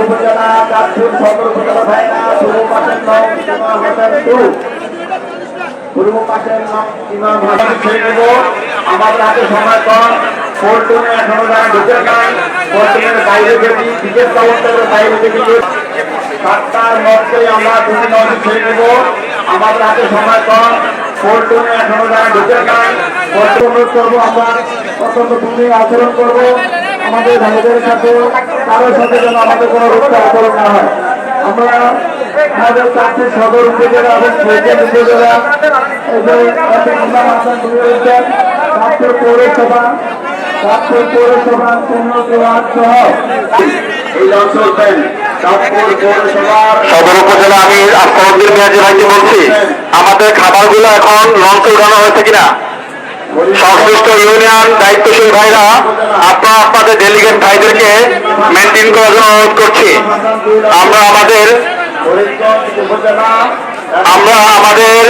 উপজেলা চাঁদপুর সদর উপজেলা ভাইরা পূর্ব পাশের নং ইমাম হাসান পূর্ব পাশের নং ইমাম হাসান ছেড়ে নেব আমাদের হাতে সময় কম বাইরে যদি সাতটার মধ্যে আমরা দুটি নদী সময় করব আচরণ করব। আমাদের ভাইদের সাথে কারোর সাথে যেন আমাদের কোনো রক্ষা আচরণ না হয়। আমরা আমাদের চারটি সদর উপজেলা এবং ছয়জন উপজেলা চারটি পৌরসভা পৌরসভা চাঁদপুর ভাইকে বলছি, আমাদের খাবারগুলো এখন লঞ্চে উঠানো হয়েছে কিনা? সংশ্লিষ্ট ইউনিয়ন দায়িত্বশীল ভাইরা, আপনারা মেনটেন করার জন্য অনুরোধ করছি। আমরা আমাদের আমরা আমাদের